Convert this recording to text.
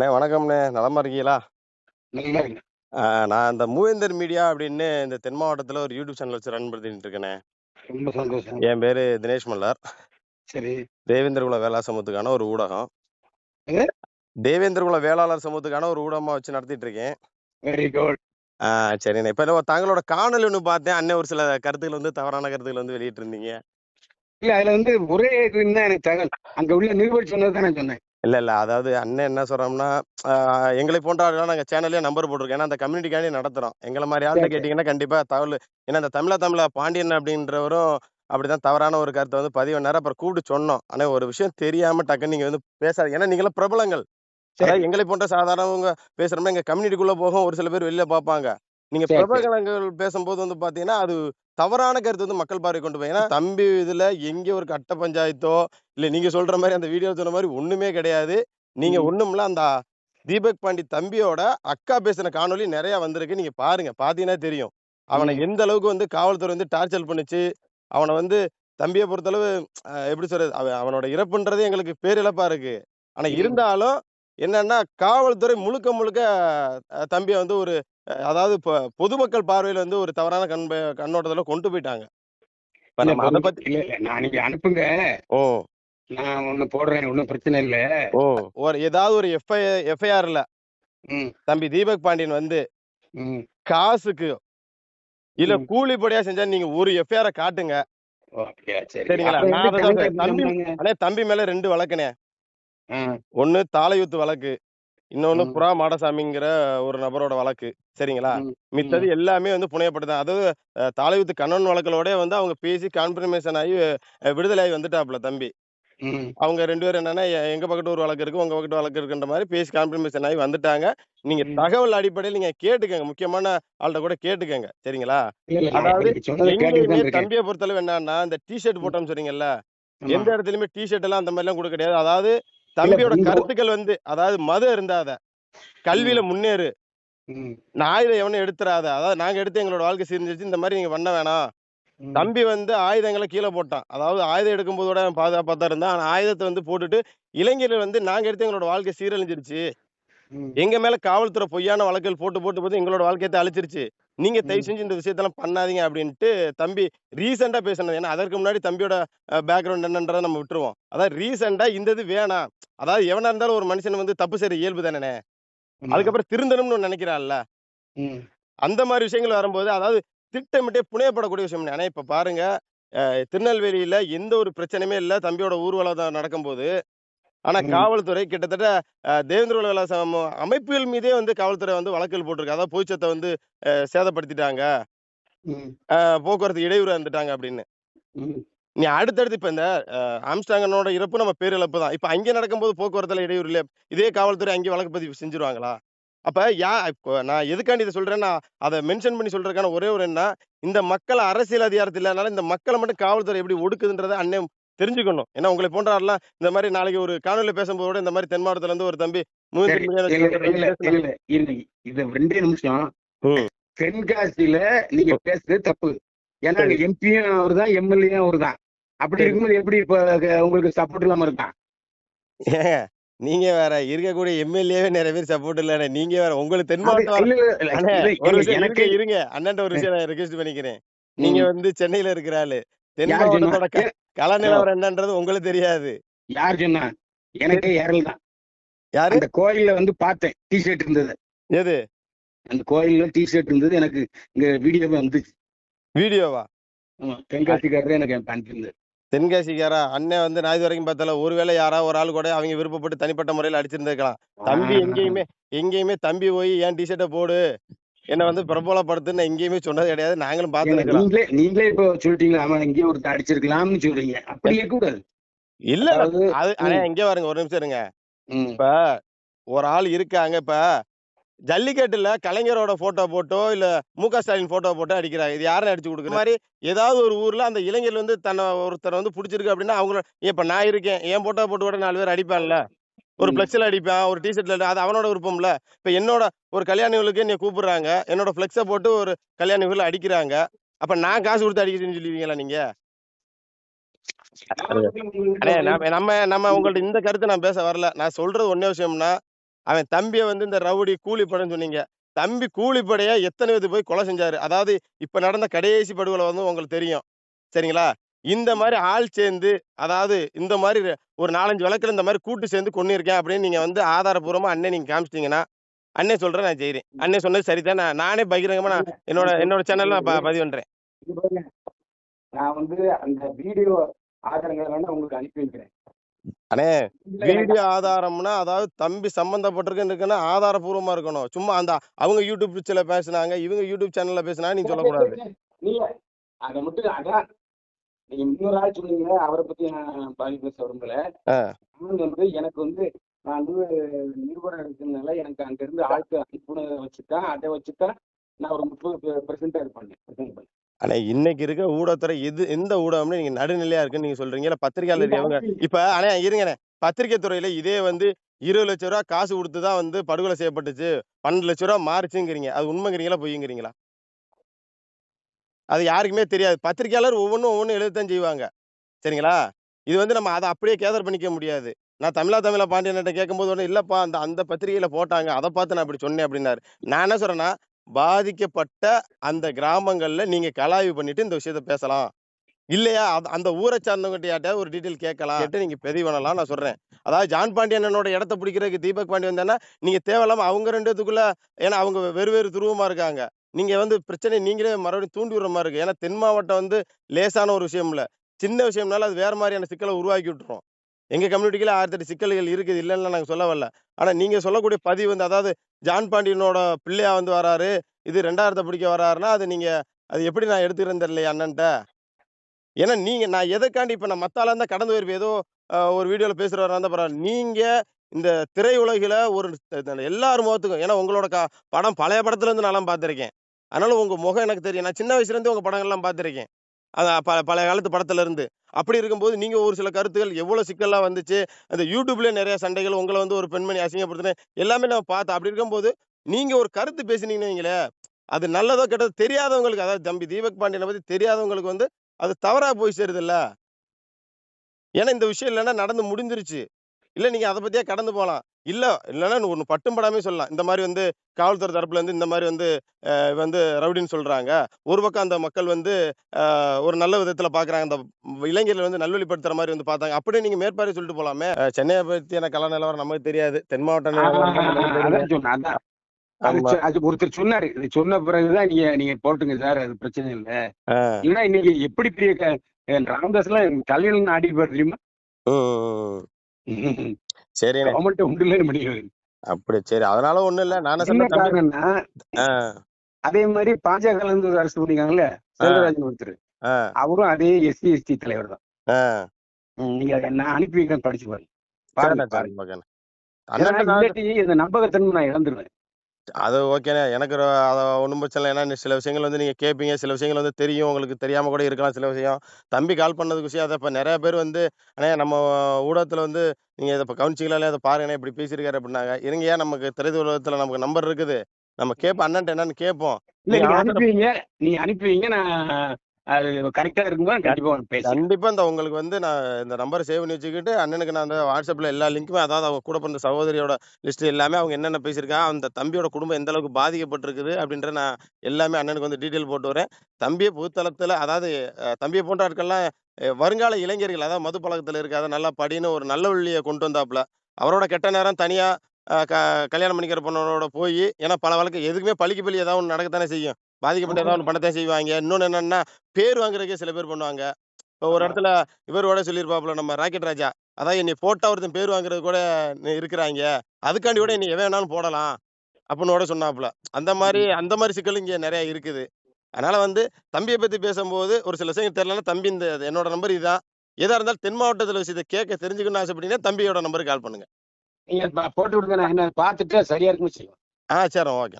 அண்ணே வணக்கம்ண்ணே. நலமா இருக்கீங்களா? நான் இந்த மூவேந்தர் மீடியா அப்படின்னு இந்த தென் மாவட்டத்தில் ஒரு யூடியூப் சேனல் வச்சு ரன் பண்ணிட்டு இருக்கேனே. ரொம்ப சந்தோஷம். என் பேரு தினேஷ் மல்லார். சரி. தேவேந்திர குல வேளாளர் சமூகத்துக்கான ஒரு ஊடகம். எது? தேவேந்திர குல வேளாளர் சமூகத்துக்கான ஒரு ஊடகமா வச்சு நடத்திட்டு இருக்கேன். வெரி குட் ஆ, சரிண்ணே. இப்போ தங்களோட காணொலி ஒன்று பார்த்தேன். அண்ணன் ஒரு சில கருத்துக்கள் வந்து தவறான கருத்துக்கள் வந்து வெளியிட்டு இருந்தீங்க இல்ல அதுல வந்து ஒரே இதுன்னு தான் எனக்கு தகவல். அங்க உள்ள நிருபர் சொன்னது தான் நான் சொன்னேன். இல்ல இல்ல. அதாவது அண்ணன் என்ன சொல்றோம்னா ஆஹ் எங்களை போன்ற ஆளுலாம் நாங்க சேனல்லே நம்பர் போட்டிருக்கோம். ஏன்னா அந்த கம்யூனிட்டிக்காண்டி நடத்துறோம். எங்களை மாதிரி சரி. கேட்டீங்கன்னா கண்டிப்பா தகவல் ஏன்னா இந்த தமிழா தமிழா பாண்டியன் அப்படின்றவரும் அப்படிதான் தவறான ஒரு கருத்தை வந்து பதிவு பண்ணாரு. அப்புறம் கூப்பிட்டு சொன்னோம். ஆனா ஒரு விஷயம் தெரியாம டக்குன்னு நீங்க வந்து பேசாது ஏன்னா நீங்களும் பிரபலங்கள். எங்களை போன்ற சாதாரணவங்க பேசுறோம்னா எங்க கம்யூனிட்டிக்குள்ள போகும். ஒரு சில பேர் வெளியில பார்ப்பாங்க. நீங்க. பிரபலங்கள் பேசும்போது வந்து பாத்தீங்கன்னா அது தவறான கருத்து வந்து மக்கள் பார்வை கொண்டு போய் ஏன்னா தம்பி இதுல எங்க ஒரு கட்ட பஞ்சாயத்தோ இல்ல நீங்க சொல்ற மாதிரி அந்த வீடியோ சொன்ன மாதிரி ஒண்ணுமே கிடையாது நீங்க ம். ஒண்ணுமில்ல அந்த தீபக் பாண்டி தம்பியோட அக்கா பேசின காணொளி நிறைய வந்திருக்கு நீங்க பாருங்க பாத்தீங்கன்னா தெரியும் அவனை. எந்த அளவுக்கு வந்து காவல்துறை வந்து டார்ச்சர் பண்ணுச்சு அவனை வந்து தம்பியை பொறுத்தளவு எப்படி சொல்றது அவ- அவனோட இறப்புன்றதே எங்களுக்கு பேரிழப்பா இருக்கு ஆனா. இருந்தாலும் என்னன்னா காவல்துறை முழுக்க முழுக்க தம்பியை வந்து ஒரு அதாவது பொ- பொதுமக்கள் பார்வையில வந்து ஒரு தவறான கண் கண்ணோட்டத்துல கொண்டு போயிட்டாங்க. இப்ப அதை பொது- பத்தி இல்ல இல்ல நான் நீங்க அனுப்புங்க. ஓ. நான் ஒண்ணு போடுறேன் ஒண்ணும் பிரச்சனை இல்ல. ஓ ஒரு ஏதாவது ஒரு எஃப்ஐ எஃப்ஐஆர்ல தம்பி தீபக் பாண்டியன் வந்து காசுக்கு இல்ல. கூலிப்படியா செஞ்சா நீங்க ஒரு எஃப்ஐஆர் காட்டுங்க. சரிங்களா? நான் தம்பி மேல ரெண்டு வழக்குனே. ஒண்ணு தாளையூத்து வழக்கு. இன்னொன்னு ம். புறா மாடசாமிங்கிற ஒரு நபரோட வழக்கு. சரிங்களா? ம். மித்தது ம். எல்லாமே வந்து புனையப்பட்டது அதாவது அஹ், தாளையூத்து கண்ணன் வழக்கிலோட வந்து அவங்க பேசி கான்ஃபர்மேஷன் ஆகி அஹ், விடுதலை ஆகி வந்துட்டாப்புல தம்பி. ம். அவங்க ரெண்டு பேரும் என்னன்னா எ- எங்க பக்கத்து ஒரு வழக்கு இருக்கு உங்க பக்கத்து வழக்கு இருக்குன்ற மாதிரி பேசி கான்ஃபர்மேஷன் ஆகி வந்துட்டாங்க. நீங்க ம். தகவல் அடிப்படையில் நீங்க கேட்டுக்கங்க. முக்கியமான ஆள்கிட்ட கூட கேட்டுக்கங்க. சரிங்களா? இல்ல இல்ல நான் இப்ப அதாவது நீங்க சொன்னதை கேட்டுட்டு எங்கேயுமே தான் இருக்கேன். தம்பியை பொறுத்தளவு என்னன்னா இந்த டிஷர்ட் போட்டோம்னு சொன்னீங்கல்ல ஆமா. எந்த இடத்துலயுமே டிஷர்ட் எல்லாம் அந்த மாதிரி எல்லாம் கொடுக்க கிடையாது. அதாவது தம்பியோட கருத்துக்கள் வந்து அதாவது மது இருந்தாத கல்வியில முன்னேறு. ஆயுதம் எவனும் எடுத்துறாத. அதாவது நாங்க எடுத்து எங்களோட வாழ்க்கை சீர்ந்துருச்சு இந்த மாதிரி நீங்க பண்ண வேணாம். தம்பி வந்து ஆயுதங்களை கீழே போட்டான். அதாவது ஆயுதம் எடுக்கும்போதோட பாதுகாப்பா தான் இருந்தான். ஆனா ஆயுதத்தை வந்து போட்டுட்டு இளைஞர்கள் வந்து நாங்க எடுத்து எங்களோட வாழ்க்கை சீரழிஞ்சிருச்சு. எங்க மேல காவல்துறை பொய்யான வழக்குகள் போட்டு போட்டு போட்டு எங்களோட வாழ்க்கையத்தை அழிச்சிருச்சு. நீங்க தயவு செஞ்சு இந்த விஷயத்தெல்லாம் பண்ணாதீங்க அப்படின்ட்டு தம்பி ரீசெண்டா பேசினது. ஏன்னா அதற்கு முன்னாடி தம்பியோட பேக்ரவுண்ட் என்னன்றதை நம்ம விட்டுருவோம். அதாவது ரீசெண்டா இந்த இது வேணாம் அதாவது எவனா இருந்தாலும் ஒரு மனுஷன் வந்து தப்பு செய்யற இயல்பு தானே. அதுக்கப்புறம் திருந்தணும்னு நினைக்கிறான்ல. அந்த மாதிரி விஷயங்கள் வரும்போது அதாவது திட்டமிட்டே புனையப்படக்கூடிய விஷயம் ஆனா இப்ப பாருங்க திருநெல்வேலியில எந்த ஒரு பிரச்சனையுமே இல்ல. தம்பியோட ஊர்வலம் நடக்கும்போது ஆனா காவல்துறை கிட்டத்தட்ட தேவேந்திர சமூக அமைப்புகள் மீதே வந்து காவல்துறை வந்து வழக்குகள் போட்டிருக்கு. அதாவது பொதுச்சத்தை வந்து சேதப்படுத்திட்டாங்க. போக்குவரத்து இடையூறு இருந்துட்டாங்க அப்படின்னு. நீ அடுத்தடுத்து இப்ப இந்த ஆம்ஸ்டாங்கனோட இறப்பு நம்ம பேரிழப்பு தான். இப்ப அங்க நடக்கும்போது போக்குவரத்துல இடையூறு இல்ல இதே காவல்துறை அங்கே வழக்கு பதிவு செஞ்சிருவாங்களா? அப்ப யா நான் எதுக்காண்டி இதை சொல்றேன்னா அதை மென்ஷன் பண்ணி சொல்றதுக்கான ஒரே ஒரு என்ன இந்த மக்கள் அரசியல் அதிகாரத்தில் இல்லாதனால இந்த மக்களை மட்டும் காவல்துறை எப்படி ஒடுக்குதுன்றதை அண்ணன் தெரிஞ்சுக்கணும். ஏன்னா உங்களை போன்ற ஆள்லாம் இந்த மாதிரி நாளைக்கு ஒரு காணொலி பேசும்போது இந்த மாதிரி தென் மாவட்டத்துல இருந்து ஒரு தம்பி இது ரெண்டே நிமிஷம். தென்காசியில நீங்க பேசுறது தப்பு. ஏன்னா எம்பியும் அவர் தான் எம்எல்ஏயும் அவர் தான் அப்படி இருக்கும்போது எப்படி இப்ப உங்களுக்கு சப்போர்ட் இல்லாம இருக்கான் நீங்க வேற இருக்கக்கூடிய எம்எல்ஏவே நிறைய பேர் சப்போர்ட் இல்ல நீங்க வேற உங்களுக்கு தென் மாவட்டம் ஒரு விஷயம் எனக்கு இருங்க அண்ணன்ட்ட ஒரு விஷயம் நான் ரெக்வெஸ்ட் பண்ணிக்கிறேன். நீங்க வந்து சென்னையில இருக்கிற ஆளு. தென் யார் சொன்னா? மாவட்டத்தோட க ஏ- கள நிலவரம் என்னன்றது உங்களுக்கு தெரியாது. யார் சொன்னா? எனக்கே ஏறல் தான். யாரு? அந்த கோயில்ல வந்து பார்த்தேன் டிஷர்ட் இருந்தது. எது? அந்த கோயில்ல டிஷர்ட் இருந்தது எனக்கு இங்க வீடியோவே வந்துச்சு. வீடியோவா ஆமா தென்காசிக்காரர் எனக்கு அனுப்பியிருந்தது தென்காசிக்காரா? அண்ணன் வந்து நான் இது வரைக்கும் பார்த்தால ஒருவேளை யாராவது ஒரு ஆள் கூட அவங்க விருப்பப்பட்டு தனிப்பட்ட முறையில் அடிச்சிருந்திருக்கலாம். தம்பி எங்கேயுமே எங்கேயுமே தம்பி போய் ஏன் டிஷர்ட்டை போடு? என்ன வந்து பிரபலப்படுத்துன்னு எங்கேயுமே சொன்னது கிடையாது. நாங்களும் பார்த்துருக்கலாம் நீங்களே நீங்களே இப்போ சொல்லிட்டீங்களா? ஆமா இங்கே ஒரு அடிச்சிருக்கலாம்னு சொல்றீங்க. அப்படி இருக்க கூடாது இல்ல அது ம், இங்கே பாருங்க ஒரு நிமிஷம் இருங்க. இப்ப ஒரு ஆள் இருக்காங்க இப்ப ஜல்லிக்கட்டுல கலைஞரோட போட்டோ போட்டோ இல்ல மு க ஸ்டாலின் போட்டோ போட்டோ அடிக்கிறாங்க. இது யாரும் அடிச்சு கொடுக்குற? மாதிரி ஏதாவது ஒரு ஊர்ல அந்த இளைஞர் வந்து தன்னை ஒருத்தர் வந்து பிடிச்சிருக்கு அப்படின்னா அவங்கள இப்ப நான் இருக்கேன் என் போட்டோ போட்டு கூட நாலு பேர் அடிப்பான்ல. ஒரு ம், பிளெக்ஸ்ல அடிப்பான் ஒரு டிஷர்ட்ல அது அவனோட விருப்பம்ல இப்ப என்னோட ஒரு கல்யாணிகளுக்கு என்னை கூப்பிடுறாங்க என்னோட பிளெக்ஸை போட்டு ஒரு கல்யாணிகள் அடிக்கிறாங்க அப்ப நான் காசு கொடுத்து அடிக்கிறேன்னு சொல்லுவீங்களா நீங்க நம்ம நம்ம உங்கள்ட்ட இந்த கருத்தை நான் பேச வரல நான் சொல்றது ஒன்னே விஷயம்னா அவன் தம்பிய வந்து இந்த ரவுடி கூலிப்படைன்னு சொன்னீங்க. தம்பி கூலிப்படைய எத்தன பேத்துக்கு போய் கொலை செஞ்சாரு. அதாவது இப்ப நடந்த கடைசி படுகொலை வந்து உங்களுக்கு தெரியும். சரிங்களா? இந்த மாரி ஆள் சேர்ந்து அதாவது இந்த மாரி ஒரு 4, 5 வழக்குல இந்த மாரி கூட்டு சேர்ந்து கொன்னிருக்கேன் அப்படின்னு நீங்க வந்து ஆதாரப்பூர்வமா அண்ணே நீங்க காமிச்சிட்டீங்கன்னா, அண்ணே சொல்றேன் நான் செய்றேன். அண்ணே சொன்னது சரிதான். நான் நானே பகிரங்கமா நான் என்னோட என்னோட சேனல்ல நான் பதிவு பாருங்க. நான் வந்து அந்த வீடியோ ஆதாரங்கள வேணா உங்களுக்கு அனுப்பி வைக்கிறேன். அண்ணே வீடியோ ஆதாரம்னா, அதாவது தம்பி சம்பந்தப்பட்டிருக்குன்னு இருக்குன்னா, ஆதாரப்பூர்வமா இருக்கணும். சும்மா அந்த அவங்க யூடியூப் பேசுனாங்க, இவங்க யூடியூப் சேனல்ல பேசுனாங்க நீங்க சொல்லக்கூடாது. அத மட்டும் அதான் நீங்க இன்னொரு ஆள் சொன்னீங்க. அவர பத்தி நான் பதிவு பேச விரும்பல. வந்து எனக்கு வந்து நான் வந்து நிருபரா இருக்கிறதுனால எனக்கு அங்க இருந்து ஆட்கள் அனுப்புனத வச்சு தான் அத வச்சு தான் நான் ஒரு 30 பெர்சென்டேஜ் பண்ணேன். பிரசன்ட் பண்ணேன். அண்ணே இன்னைக்கு இருக்க ஊடகத்துறை எது எந்த ஊடகம்னு நீங்க நடுநிலையா இருக்குன்னு நீங்க சொல்றீங்க. இல்ல பத்திரிகையாளர் எவங்க இப்ப அண்ணே இருங்கண்ணே. பத்திரிக்கை துறையில இதே வந்து ரூ. 20,00,000 காசு குடுத்து தான் வந்து படுகொலை செய்யப்பட்டுச்சு. ரூ. 12,00,000 மாறுச்சுங்கிறீங்க. அது உண்மைங்கிறீங்களா? பொய்யுங்கிறீங்களா? அது யாருக்குமே தெரியாது. பத்திரிக்கையாளர் ஒவ்வொன்றும் ஒவ்வொன்றும் எழுதத்தான் செய்வாங்க. சரிங்களா? இது வந்து நம்ம அதை அப்படியே கேதர் பண்ணிக்க முடியாது. நான் தமிழா தமிழா பாண்டியன்ட்ட கேட்கும்போது உடனே இல்லைப்பா அந்த அந்த பத்திரிகையில் போட்டாங்க. அதை பார்த்து நான் அப்படி சொன்னேன் அப்படின்னாரு. நான் என்ன சொல்றேன்னா, பாதிக்கப்பட்ட அந்த கிராமங்களில் நீங்கள் கலாய்வு பண்ணிட்டு இந்த விஷயத்த பேசலாம். இல்லையா அந்த அந்த ஊரை சார்ந்தவங்கட்ட ஒரு டீட்டெயில் கேட்கலாம். கேட்டு நீங்க பதிவு பண்ணலாம் நான் சொல்றேன். அதாவது ஜான் பாண்டியன் இடத்த பிடிக்கிறதுக்கு தீபக் பாண்டியன் வந்தேன்னா நீங்க தேவையில்லாம அவங்க 2 ஏன்னா அவங்க வெறு வேறு துருவமா இருக்காங்க. நீங்க வந்து பிரச்சனை நீங்களே மறுபடியும் தூண்டி விடுற மாதிரி இருக்கு. ஏன்னா தென் மாவட்டம் வந்து லேசான ஒரு விஷயம் இல்ல. சின்ன விஷயம்னால அது வேற மாதிரியான சிக்கலை உருவாக்கி விட்டுரும். எங்க கம்யூனிட்டியில் 1008 சிக்கல்கள் இருக்குது. இல்லைன்னு நாங்கள் சொல்ல வரல. ஆனா நீங்க சொல்லக்கூடிய பதிவு வந்து அதாவது ஜான் பாண்டியனோட பிள்ளையா வந்து வராரு. இது ரெண்டாயிரத்தை பிடிக்க வராருன்னா, அது நீங்க அது எப்படி நான் எடுத்துக்கிறேன் தெரியல அண்ணன்ட்ட. ஏன்னா நீங்க நான் எதுக்காண்டி இப்ப நான் மத்தால இருந்தால் இருந்தா கடந்து போயிருப்பேன். ஏதோ ஒரு வீடியோல பேசுறவரா இருந்தா பரவாயில்ல நீங்க இந்த திரையுலகில ஒரு எல்லார் முகத்துக்கும் ஏன்னா உங்களோட க படம் பழைய படத்துல இருந்து நான்லாம் பார்த்துருக்கேன். அதனால உங்க முகம் எனக்கு தெரியும். நான் சின்ன வயசுல உங்கள் உங்க படங்கள்லாம் பார்த்துருக்கேன். அத ப பழைய காலத்து படத்துல இருந்து. அப்படி இருக்கும்போது நீங்க ஒரு சில கருத்துக்கள் எவ்வளோ சிக்கல்லாம் வந்துச்சு. அந்த யூடியூப்லேயே நிறைய சண்டைகள் உங்கள வந்து ஒரு பெண்மணி அசிங்கப்படுத்தினேன். எல்லாமே நான் பார்த்தேன். அப்படி இருக்கும்போது நீங்க ஒரு கருத்து பேசினீங்கன்னு வைங்களேன், அது நல்லதோ கெட்டதோ தெரியாதவங்களுக்கு அதாவது தம்பி தீபக் பாண்டியன பத்தி தெரியாதவங்களுக்கு வந்து அது தவறா போய் சேருதில்ல ஏன்னா இந்த விஷயம் இல்லைன்னா நடந்து முடிஞ்சிருச்சு. இல்ல நீங்க அத பத்தியே கடந்து போலாம். இல்ல இல்லன்னா ஒண்ணு பட்டும் படாமயே சொல்லலாம். இந்த மாரி வந்து காவல்துறை தரப்புல இருந்து இந்த மாரி வந்து வந்து ரவுடின்னு சொல்றாங்க. ஒரு பக்கம் அந்த மக்கள் வந்து ஒரு நல்ல விதத்துல பார்க்குறாங்க. அந்த இளைஞர்கள வந்து நல்வழிப்படுத்துற மாரி வந்து பார்த்தாங்க. அப்படியே நீங்க மேற்பார்வை சொல்லிட்டு போலாமே. அ சென்னைய பத்தியான கள நிலவரம் நமக்கு தெரியாது. தென் மாவட்ட நிலவரம். அது ஒருத்தர் சொன்னாரு. இது சொன்ன பிறகுதான் நீங்க நீங்க போட்டுங்க சார். அது பிரச்சனை இல்ல. இல்லன்னா இன்னைக்கு எப்படி பெரிய க ராமதாஸ்லாம் தலையில ஆடிப்பாரு தெரியுமா? சரிண்ணே. கவர்மெண்ட் இல்லன்னு பண்ணிடுவாரு. அப்படி சரி. அதனால ஒண்ணும் இல்ல. நான் ஆ. அதே மாதிரி பாஜகல இருந்து ஒரு அரசு பண்ணிருக்காங்கல்ல. செல்வராஜன் ஒருத்தர். அவரும் அதே எஸ்சி எஸ்டி தலைவர் தான் நீங்க நான் அனுப்பி வைக்கிறேன் படிச்சு பாருங்க நம்பகத்தன்மை நான் இழந்துருவேன் அது ஓகேண்ணே. எனக்கு ஒரு அத ஒண்ணும் பிரச்சனை இல்ல. ஏன்னா சில விஷயங்கள் வந்து நீங்க கேட்பீங்க. சில விஷயங்கள் வந்து தெரியும். உங்களுக்கு தெரியாம கூட இருக்கலாம் சில விஷயம். தம்பி கால் பண்ணதுக்கு விஷயம் அத இப்ப நெறைய பேர் வந்து அண்ணே நம்ம ஊடகத்துல வந்து நீங்க இத இப்ப கவனிச்சீங்களா? அத பாருங்கண்ணே இப்படி பேசியிருக்காரு அப்படின்னாங்க. இருங்கய்யா நமக்கு திரையுலகத்துல நமக்கு நம்பர் இருக்குது. நம்ம கேட்போம் அண்ணன்ட்ட என்னன்னு கேட்போம். நீங்க நீங்க அவசர அனுப்பி வைங்க நீங்க அனுப்பி வைங்க நான் அது கரெக்டா இருக்கும்போது கண்டிப்பா கண்டிப்பா இந்த உங்களுக்கு வந்து நான் இந்த நம்பர் சேவ் பண்ணி வச்சுக்கிட்டு அண்ணனுக்கு நான் அந்த வாட்ஸ்அப்ல எல்லா லிங்க்குமே அதாவது அவங்க கூட பிறந்த சகோதரியோட லிஸ்ட் எல்லாமே அவங்க என்னென்ன பேசியிருக்காங்க, அந்த தம்பியோட குடும்பம் எந்த அளவுக்கு பாதிக்கப்பட்டிருக்குது அப்படின்ற நான் எல்லாமே அண்ணனுக்கு வந்து டீட்டெயில் போட்டு வரேன். தம்பியை புதுத்தளத்துல அதாவது தம்பியை போன்ற ஆட்கள்லாம் வருங்கால இளைஞர்கள் அதாவது மது பழக்கத்துல இருக்காத நல்லா படின்னு ஒரு நல்ல வழிய கொண்டு வந்தாப்புல. அவரோட கெட்ட நேரம் தனியா க கல்யாணம் பண்ணிக்கிற பொண்ணோட போய் ஏன்னா பல வழக்கு எதுக்குமே பழிக்கு பலி ஏதாவது ஒண்ணு நடக்கத்தானே செய்யும். பாதிக்கப்பட்ட ஒண்ணு பண்ணத்தான் செய்வாங்க. இன்னொன்னு என்னன்னா, பேர் வாங்குறதுக்கே சில பேர் பண்ணுவாங்க. இப்ப ஒரு. இடத்துல இவர் கூட சொல்லியிருப்பாப்புல நம்ம ராக்கெட் ராஜா. அதான் என்னைய போட்டா ஒருத்தன் பேர் வாங்குறது கூட நி இருக்கிறாய்ங்க. அதுக்காண்டி கூட என்னைய எவன் வேணாலும் போடலாம். அப்படின்னு கூட சொன்னாப்புல. அந்த மாரி அந்த மாரி சிக்கல் இங்க நெறைய இருக்குது. அதனால வந்து தம்பிய பத்தி பேசம்போது ஒரு சில விஷயங்கள் தெரியலன்னா, தம்பி இந்த என்னோட நம்பர் இதான். எதா இருந்தாலும் தென் மாவட்டத்துல விஷயத்த கேட்க தெரிஞ்சுக்கணும்னு ஆசைப்பட்டீங்கன்னா, தம்பியோட நம்பருக்கு கால் பண்ணுங்க. போட்டு விடுங்க நான் என்ன பார்த்துட்டு சரியா இருக்குன்னு ஆ சரி ஓகே.